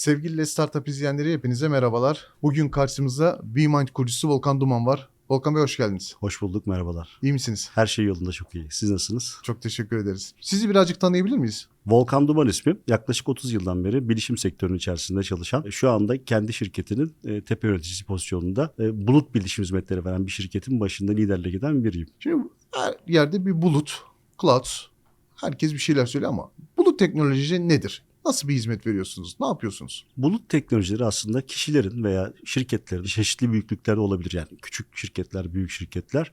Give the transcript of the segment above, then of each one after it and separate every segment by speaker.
Speaker 1: Sevgili Startup izleyenleri hepinize merhabalar. Bugün karşımızda VMind kurucusu Volkan Duman var. Volkan Bey hoş geldiniz.
Speaker 2: Hoş bulduk, merhabalar.
Speaker 1: İyi misiniz?
Speaker 2: Her şey yolunda çok iyi. Siz nasılsınız?
Speaker 1: Çok teşekkür ederiz. Sizi birazcık tanıyabilir miyiz?
Speaker 2: Volkan Duman ismim. Yaklaşık 30 yıldan beri bilişim sektörünün içerisinde çalışan, şu anda kendi şirketinin e, tepe yöneticisi pozisyonunda e, bulut bilişim hizmetleri veren bir şirketin başında liderle giden biriyim.
Speaker 1: Şimdi her yerde bir bulut, cloud, herkes bir şeyler söylüyor ama bulut teknoloji nedir? Nasıl bir hizmet veriyorsunuz? Ne yapıyorsunuz?
Speaker 2: Bulut teknolojileri aslında kişilerin veya şirketlerin çeşitli büyüklüklerde olabilir. Yani küçük şirketler, büyük şirketler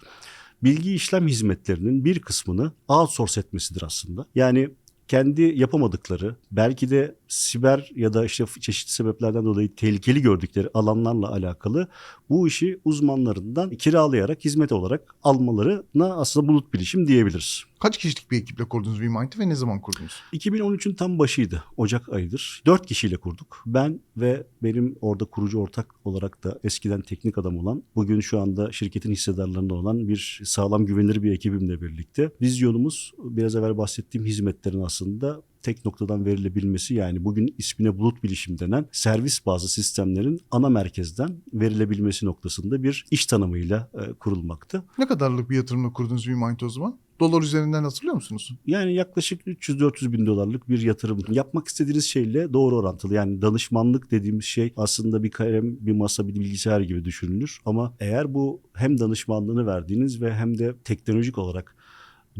Speaker 2: bilgi işlem hizmetlerinin bir kısmını outsource etmesidir aslında. Yani kendi yapamadıkları, belki de siber ya da işte çeşitli sebeplerden dolayı tehlikeli gördükleri alanlarla alakalı bu işi uzmanlarından kiralayarak hizmet olarak almalarına aslında bulut bilişim diyebiliriz.
Speaker 1: Kaç kişilik bir ekiple kurdunuz VMind'i ve ne zaman kurdunuz?
Speaker 2: 2013'ün tam başıydı. Ocak ayıdır. Dört kişiyle kurduk. Ben ve benim orada kurucu ortak olarak da eskiden teknik adam olan, bugün şu anda şirketin hissedarlarında olan bir sağlam güvenilir bir ekibimle birlikte. Vizyonumuz biraz evvel bahsettiğim hizmetlerin aslında tek noktadan verilebilmesi yani bugün ismine bulut bilişim denen servis bazı sistemlerin ana merkezden verilebilmesi noktasında bir iş tanımıyla e, kurulmaktı.
Speaker 1: Ne kadarlık bir yatırımla kurdunuz VMind'i o zaman? Dolar üzerinden hatırlıyor musunuz?
Speaker 2: Yani yaklaşık 300-400 bin dolarlık bir yatırım. Yapmak istediğiniz şeyle doğru orantılı. Yani danışmanlık dediğimiz şey aslında bir kalem, bir masa, bir bilgisayar gibi düşünülür. Ama eğer bu hem danışmanlığını verdiğiniz ve hem de teknolojik olarak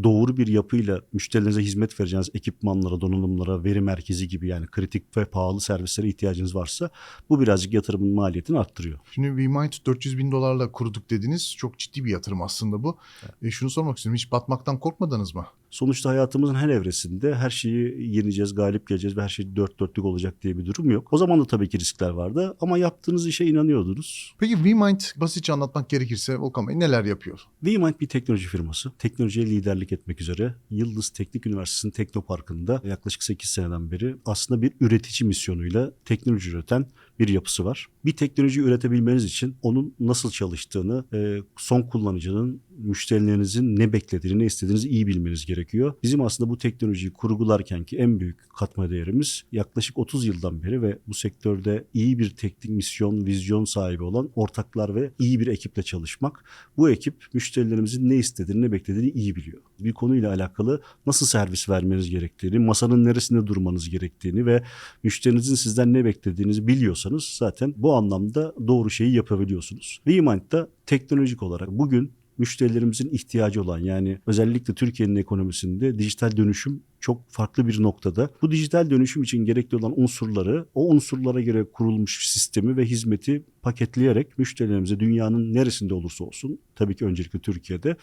Speaker 2: doğru bir yapıyla müşterilerinize hizmet vereceğiniz ekipmanlara, donanımlara, veri merkezi gibi yani kritik ve pahalı servislere ihtiyacınız varsa bu birazcık yatırımın maliyetini arttırıyor.
Speaker 1: Şimdi VMind 400 bin dolarla kurduk dediniz. Çok ciddi bir yatırım aslında bu. E, şunu sormak istiyorum. Hiç batmaktan korkmadınız mı?
Speaker 2: Sonuçta hayatımızın her evresinde her şeyi yeneceğiz, galip geleceğiz ve her şey dört dörtlük olacak diye bir durum yok. O zaman da tabii ki riskler vardı ama yaptığınız işe inanıyordunuz.
Speaker 1: Peki VMind basitçe anlatmak gerekirse Volkan Bey neler yapıyor?
Speaker 2: VMind bir teknoloji firması. Teknolojiye liderlik etmek üzere Yıldız Teknik Üniversitesi'nin Teknoparkı'nda yaklaşık 8 seneden beri aslında bir üretici misyonuyla teknoloji üreten bir yapısı var. Bir teknoloji üretebilmeniz için onun nasıl çalıştığını, e, son kullanıcının, müşterilerinizin ne beklediğini, ne istediğinizi iyi bilmeniz gerekiyor. Bizim aslında bu teknolojiyi kurgularken ki en büyük katma değerimiz yaklaşık 30 yıldan beri ve bu sektörde iyi bir teknik misyon, vizyon sahibi olan ortaklar ve iyi bir ekiple çalışmak. Bu ekip müşterilerimizin ne istediğini, ne beklediğini iyi biliyor. Bir konuyla alakalı nasıl servis vermeniz gerektiğini, masanın neresinde durmanız gerektiğini ve müşterinizin sizden ne beklediğinizi biliyorsanız zaten bu anlamda doğru şeyi yapabiliyorsunuz. VMind'da teknolojik olarak bugün müşterilerimizin ihtiyacı olan yani özellikle Türkiye'nin ekonomisinde dijital dönüşüm çok farklı bir noktada. Bu dijital dönüşüm için gerekli olan unsurları, o unsurlara göre kurulmuş sistemi ve hizmeti paketleyerek müşterilerimize dünyanın neresinde olursa olsun, tabii ki öncelikle Türkiye'de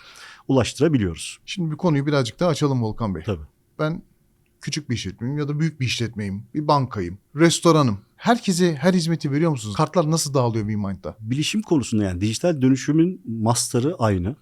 Speaker 2: ulaştırabiliyoruz.
Speaker 1: Şimdi bir konuyu birazcık daha açalım Volkan Bey.
Speaker 2: Tabii.
Speaker 1: Ben küçük bir işletmeyim ya da büyük bir işletmeyim, bir bankayım, restoranım. Herkese her hizmeti veriyor musunuz? Kartlar nasıl dağılıyor VMind'da?
Speaker 2: Bilişim konusunda yani dijital dönüşümün master'ı aynı.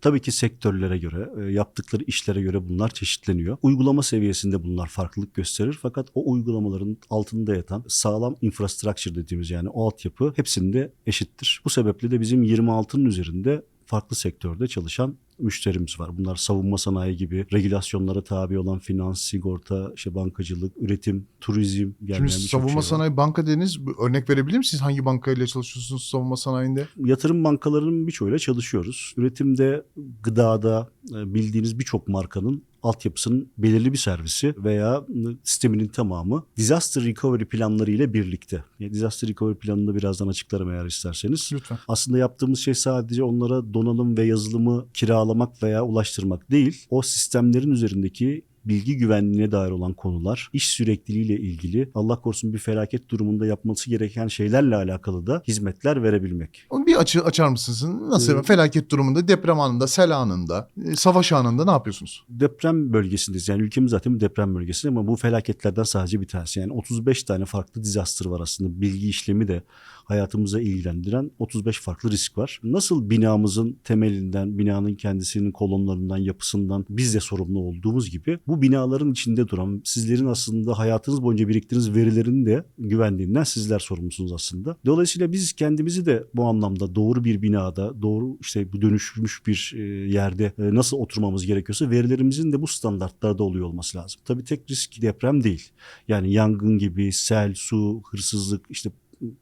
Speaker 2: Tabii ki sektörlere göre, e, yaptıkları işlere göre bunlar çeşitleniyor. Uygulama seviyesinde bunlar farklılık gösterir. Fakat o uygulamaların altında yatan sağlam infrastructure dediğimiz yani o altyapı hepsinde eşittir. Bu sebeple de bizim 26'nın üzerinde farklı sektörde çalışan müşterimiz var. Bunlar savunma sanayi gibi regülasyonlara tabi olan finans, sigorta, işte bankacılık, üretim, turizm.
Speaker 1: Şimdi savunma
Speaker 2: şey var.
Speaker 1: sanayi banka dediniz. Örnek verebilir misiniz? Hangi bankayla çalışıyorsunuz savunma sanayinde?
Speaker 2: Yatırım bankalarının birçoğuyla çalışıyoruz. Üretimde, gıdada e, bildiğiniz birçok markanın altyapısının belirli bir servisi veya sisteminin tamamı disaster recovery planları ile birlikte. Yani disaster recovery planını da birazdan açıklarım eğer isterseniz.
Speaker 1: Lütfen.
Speaker 2: Aslında yaptığımız şey sadece onlara donanım ve yazılımı kiralamak veya ulaştırmak değil. O sistemlerin üzerindeki bilgi güvenliğine dair olan konular, iş sürekliliğiyle ilgili Allah korusun bir felaket durumunda yapması gereken şeylerle alakalı da hizmetler verebilmek.
Speaker 1: Bir açı, açar mısınız? Nasıl?
Speaker 2: Ee,
Speaker 1: Felaket durumunda, deprem anında, sel anında, e, savaş anında ne yapıyorsunuz?
Speaker 2: deprem bölgesindeyiz. Yani ülkemiz zaten bir deprem bölgesi ama bu felaketlerden sadece bir tanesi. Yani 35 tane farklı disaster var aslında. Bilgi işlemi de hayatımıza ilgilendiren 35 farklı risk var. Nasıl binamızın temelinden, binanın kendisinin kolonlarından, yapısından biz de sorumlu olduğumuz gibi bu binaların içinde duran, sizlerin aslında hayatınız boyunca biriktirdiğiniz verilerin de güvenliğinden sizler sorumlusunuz aslında. Dolayısıyla biz kendimizi de bu anlamda doğru bir binada, doğru işte bu dönüşmüş bir e, yerde e, nasıl oturmamız gerekiyorsa verilerimizin de bu standartlarda oluyor olması lazım. Tabii tek risk deprem değil. Yani yangın gibi, sel, su, hırsızlık, işte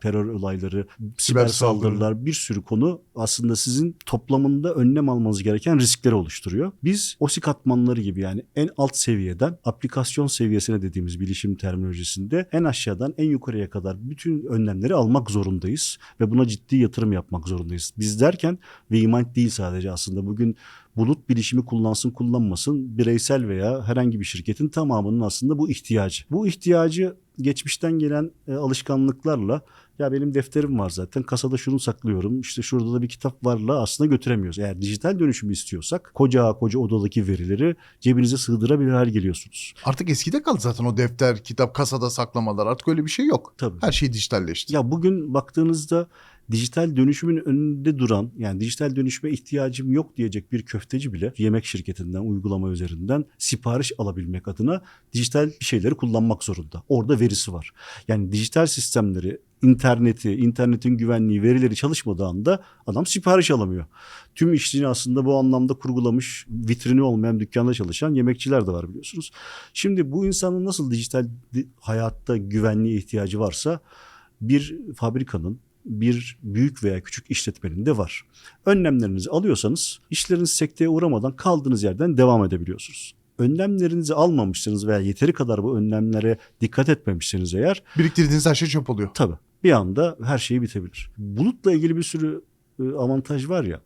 Speaker 2: terör olayları, siber
Speaker 1: saldırı.
Speaker 2: saldırılar bir sürü konu aslında sizin toplamında önlem almanız gereken riskleri oluşturuyor. Biz OSI katmanları gibi yani en alt seviyeden aplikasyon seviyesine dediğimiz bilişim terminolojisinde en aşağıdan en yukarıya kadar bütün önlemleri almak zorundayız ve buna ciddi yatırım yapmak zorundayız. Biz derken VMind değil sadece aslında bugün bulut bilişimi kullansın kullanmasın bireysel veya herhangi bir şirketin tamamının aslında bu ihtiyacı. Bu ihtiyacı geçmişten gelen e, alışkanlıklarla ya benim defterim var zaten kasada şunu saklıyorum işte şurada da bir kitap varla aslında götüremiyoruz. Eğer dijital dönüşümü istiyorsak koca koca odadaki verileri cebinize sığdırabilir hale geliyorsunuz.
Speaker 1: Artık eskide kaldı zaten o defter, kitap, kasada saklamalar. Artık öyle bir şey yok.
Speaker 2: Tabii.
Speaker 1: Her şey dijitalleşti.
Speaker 2: Ya bugün baktığınızda dijital dönüşümün önünde duran yani dijital dönüşüme ihtiyacım yok diyecek bir köfteci bile yemek şirketinden uygulama üzerinden sipariş alabilmek adına dijital bir şeyleri kullanmak zorunda. Orada verisi var. Yani dijital sistemleri interneti, internetin güvenliği, verileri çalışmadığı anda adam sipariş alamıyor. Tüm işini aslında bu anlamda kurgulamış, vitrini olmayan dükkanda çalışan yemekçiler de var biliyorsunuz. Şimdi bu insanın nasıl dijital di- hayatta güvenliğe ihtiyacı varsa bir fabrikanın bir büyük veya küçük işletmenin de var. Önlemlerinizi alıyorsanız işleriniz sekteye uğramadan kaldığınız yerden devam edebiliyorsunuz. Önlemlerinizi almamışsınız veya yeteri kadar bu önlemlere dikkat etmemişsiniz eğer
Speaker 1: Biriktirdiğiniz her şey çöp oluyor.
Speaker 2: tabii bir anda her şey bitebilir. Bulutla ilgili bir sürü e, avantaj var ya.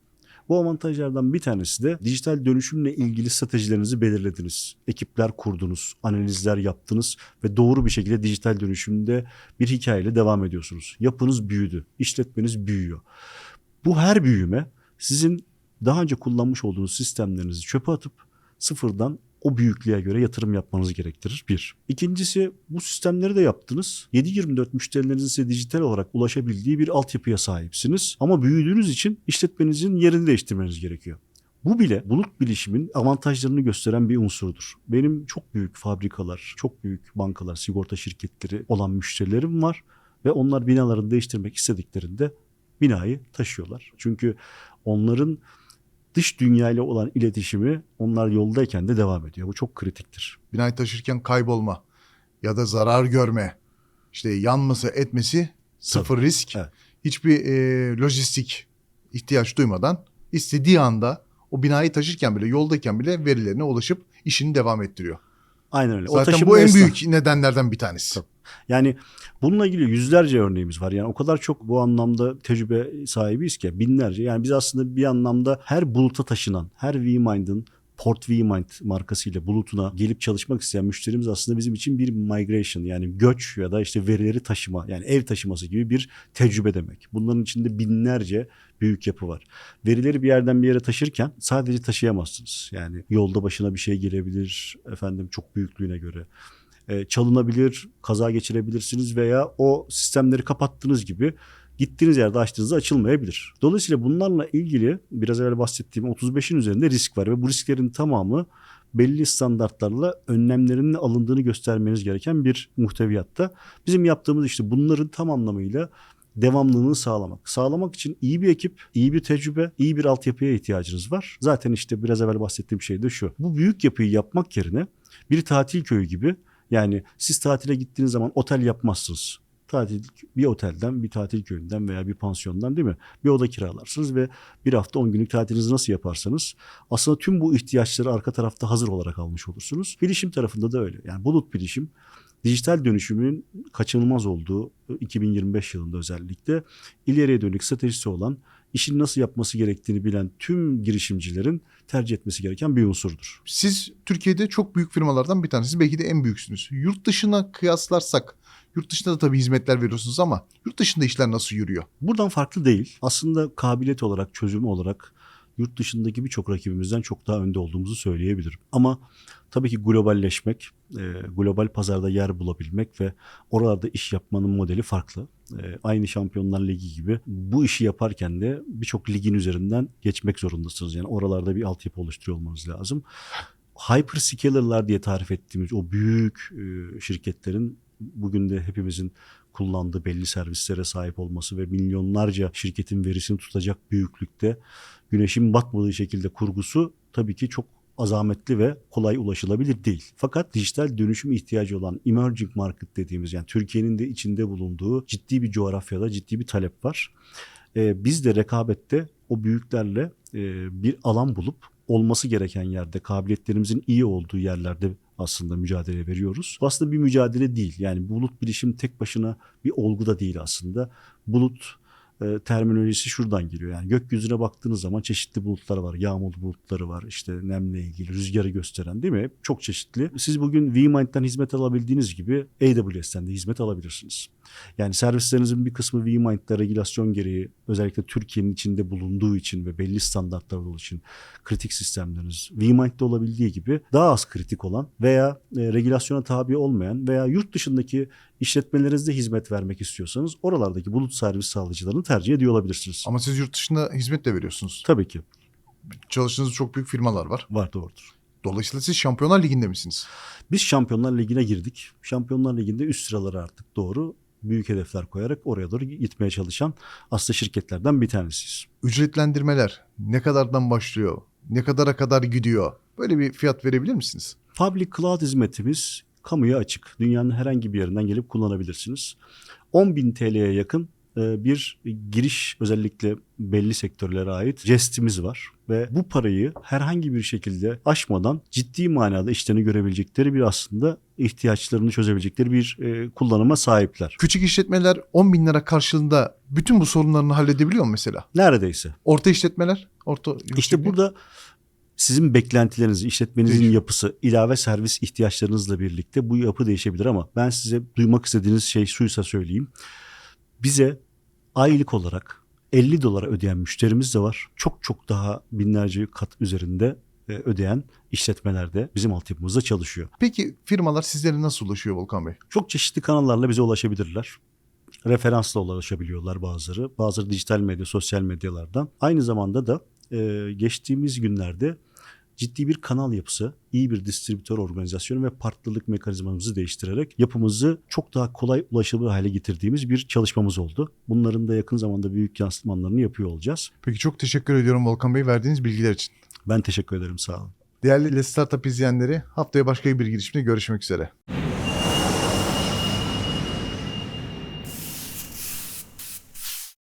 Speaker 2: Bu avantajlardan bir tanesi de dijital dönüşümle ilgili stratejilerinizi belirlediniz. Ekipler kurdunuz, analizler yaptınız ve doğru bir şekilde dijital dönüşümde bir hikayeyle devam ediyorsunuz. Yapınız büyüdü, işletmeniz büyüyor. Bu her büyüme sizin daha önce kullanmış olduğunuz sistemlerinizi çöpe atıp sıfırdan o büyüklüğe göre yatırım yapmanız gerektirir. Bir. İkincisi bu sistemleri de yaptınız. 7-24 müşterilerinizin size dijital olarak ulaşabildiği bir altyapıya sahipsiniz. Ama büyüdüğünüz için işletmenizin yerini değiştirmeniz gerekiyor. Bu bile bulut bilişimin avantajlarını gösteren bir unsurdur. Benim çok büyük fabrikalar, çok büyük bankalar, sigorta şirketleri olan müşterilerim var ve onlar binalarını değiştirmek istediklerinde binayı taşıyorlar. Çünkü onların dış dünyayla olan iletişimi onlar yoldayken de devam ediyor. Bu çok kritiktir.
Speaker 1: Binayı taşırken kaybolma ya da zarar görme, işte yanması etmesi sıfır risk.
Speaker 2: Evet.
Speaker 1: Hiçbir e, lojistik ihtiyaç duymadan istediği anda o binayı taşırken bile yoldayken bile verilerine ulaşıp işini devam ettiriyor.
Speaker 2: Aynen öyle. O
Speaker 1: Zaten
Speaker 2: taşıma
Speaker 1: bu en
Speaker 2: esnaf-
Speaker 1: büyük nedenlerden bir tanesi.
Speaker 2: Tabii. Yani bununla ilgili yüzlerce örneğimiz var. Yani o kadar çok bu anlamda tecrübe sahibiyiz ki binlerce. Yani biz aslında bir anlamda her buluta taşınan, her VMind'ın Port VMind markasıyla bulutuna gelip çalışmak isteyen müşterimiz aslında bizim için bir migration yani göç ya da işte verileri taşıma yani ev taşıması gibi bir tecrübe demek. Bunların içinde binlerce büyük yapı var. Verileri bir yerden bir yere taşırken sadece taşıyamazsınız. Yani yolda başına bir şey gelebilir efendim çok büyüklüğüne göre e, çalınabilir, kaza geçirebilirsiniz veya o sistemleri kapattığınız gibi gittiğiniz yerde açtığınızda açılmayabilir. Dolayısıyla bunlarla ilgili biraz evvel bahsettiğim 35'in üzerinde risk var ve bu risklerin tamamı belli standartlarla önlemlerinin alındığını göstermeniz gereken bir muhteviyatta. Bizim yaptığımız işte bunların tam anlamıyla devamlılığını sağlamak. Sağlamak için iyi bir ekip, iyi bir tecrübe, iyi bir altyapıya ihtiyacınız var. Zaten işte biraz evvel bahsettiğim şey de şu. Bu büyük yapıyı yapmak yerine bir tatil köyü gibi yani siz tatile gittiğiniz zaman otel yapmazsınız. Tatil bir otelden, bir tatil köyünden veya bir pansiyondan değil mi? Bir oda kiralarsınız ve bir hafta 10 günlük tatilinizi nasıl yaparsanız aslında tüm bu ihtiyaçları arka tarafta hazır olarak almış olursunuz. Bilişim tarafında da öyle. Yani bulut bilişim dijital dönüşümün kaçınılmaz olduğu 2025 yılında özellikle ileriye dönük stratejisi olan işini nasıl yapması gerektiğini bilen tüm girişimcilerin tercih etmesi gereken bir unsurdur.
Speaker 1: Siz Türkiye'de çok büyük firmalardan bir tanesi. Belki de en büyüksünüz. Yurt dışına kıyaslarsak, yurt dışında da tabii hizmetler veriyorsunuz ama yurt dışında işler nasıl yürüyor?
Speaker 2: Buradan farklı değil. Aslında kabiliyet olarak, çözüm olarak yurt dışındaki birçok rakibimizden çok daha önde olduğumuzu söyleyebilirim. Ama tabii ki globalleşmek, e, global pazarda yer bulabilmek ve oralarda iş yapmanın modeli farklı. E, aynı Şampiyonlar Ligi gibi bu işi yaparken de birçok ligin üzerinden geçmek zorundasınız. Yani oralarda bir altyapı oluşturuyor olmanız lazım. hyperscaler'lar diye tarif ettiğimiz o büyük e, şirketlerin bugün de hepimizin kullandığı belli servislere sahip olması ve milyonlarca şirketin verisini tutacak büyüklükte güneşin batmadığı şekilde kurgusu tabii ki çok azametli ve kolay ulaşılabilir değil. Fakat dijital dönüşüm ihtiyacı olan emerging market dediğimiz yani Türkiye'nin de içinde bulunduğu ciddi bir coğrafyada ciddi bir talep var. Ee, biz de rekabette o büyüklerle e, bir alan bulup olması gereken yerde kabiliyetlerimizin iyi olduğu yerlerde aslında mücadele veriyoruz. Bu aslında bir mücadele değil. Yani bulut bilişim tek başına bir olgu da değil aslında. Bulut e, terminolojisi şuradan geliyor. Yani gökyüzüne baktığınız zaman çeşitli bulutlar var. Yağmurlu bulutları var. İşte nemle ilgili, rüzgarı gösteren değil mi? Çok çeşitli. Siz bugün vMind'den hizmet alabildiğiniz gibi AWS'ten de hizmet alabilirsiniz. Yani servislerinizin bir kısmı vMind'de regülasyon gereği özellikle Türkiye'nin içinde bulunduğu için ve belli standartlar olduğu için kritik sistemleriniz vMind'de olabildiği gibi daha az kritik olan veya e, regülasyona tabi olmayan veya yurt dışındaki işletmelerinizde hizmet vermek istiyorsanız oralardaki bulut servis sağlayıcılarını tercih ediyor olabilirsiniz.
Speaker 1: Ama siz yurt dışında hizmet de veriyorsunuz.
Speaker 2: Tabii ki
Speaker 1: Çalıştığınız çok büyük firmalar var.
Speaker 2: var doğrudur.
Speaker 1: Dolayısıyla siz Şampiyonlar Ligi'nde misiniz?
Speaker 2: Biz Şampiyonlar Ligi'ne girdik. Şampiyonlar Ligi'nde üst sıralara artık doğru büyük hedefler koyarak oraya doğru gitmeye çalışan aslında şirketlerden bir tanesiyiz.
Speaker 1: Ücretlendirmeler ne kadardan başlıyor? Ne kadara kadar gidiyor? Böyle bir fiyat verebilir misiniz?
Speaker 2: Public Cloud hizmetimiz kamuya açık. Dünyanın herhangi bir yerinden gelip kullanabilirsiniz. 10.000 TL'ye yakın bir giriş özellikle belli sektörlere ait jestimiz var. Ve bu parayı herhangi bir şekilde aşmadan ciddi manada işlerini görebilecekleri bir aslında ihtiyaçlarını çözebilecekleri bir e, kullanıma sahipler.
Speaker 1: Küçük işletmeler 10 bin lira karşılığında bütün bu sorunlarını halledebiliyor mu mesela?
Speaker 2: Neredeyse.
Speaker 1: Orta işletmeler? Orta
Speaker 2: İşte burada sizin beklentileriniz, işletmenizin
Speaker 1: Değişiyor.
Speaker 2: yapısı, ilave servis ihtiyaçlarınızla birlikte bu yapı değişebilir ama ben size duymak istediğiniz şey şuysa söyleyeyim. Bize aylık olarak 50 dolara ödeyen müşterimiz de var. Çok çok daha binlerce kat üzerinde e, ödeyen işletmeler de bizim altyapımızda çalışıyor.
Speaker 1: Peki firmalar sizlere nasıl ulaşıyor Volkan Bey?
Speaker 2: Çok çeşitli kanallarla bize ulaşabilirler. Referansla ulaşabiliyorlar bazıları. Bazıları dijital medya, sosyal medyalardan. Aynı zamanda da e, geçtiğimiz günlerde ciddi bir kanal yapısı, iyi bir distribütör organizasyonu ve partnerlik mekanizmamızı değiştirerek yapımızı çok daha kolay ulaşılır hale getirdiğimiz bir çalışmamız oldu. Bunların da yakın zamanda büyük yansıtmanlarını yapıyor olacağız.
Speaker 1: Peki çok teşekkür ediyorum Volkan Bey verdiğiniz bilgiler için.
Speaker 2: Ben teşekkür ederim sağ olun.
Speaker 1: Değerli Startup izleyenleri haftaya başka bir girişimde görüşmek üzere.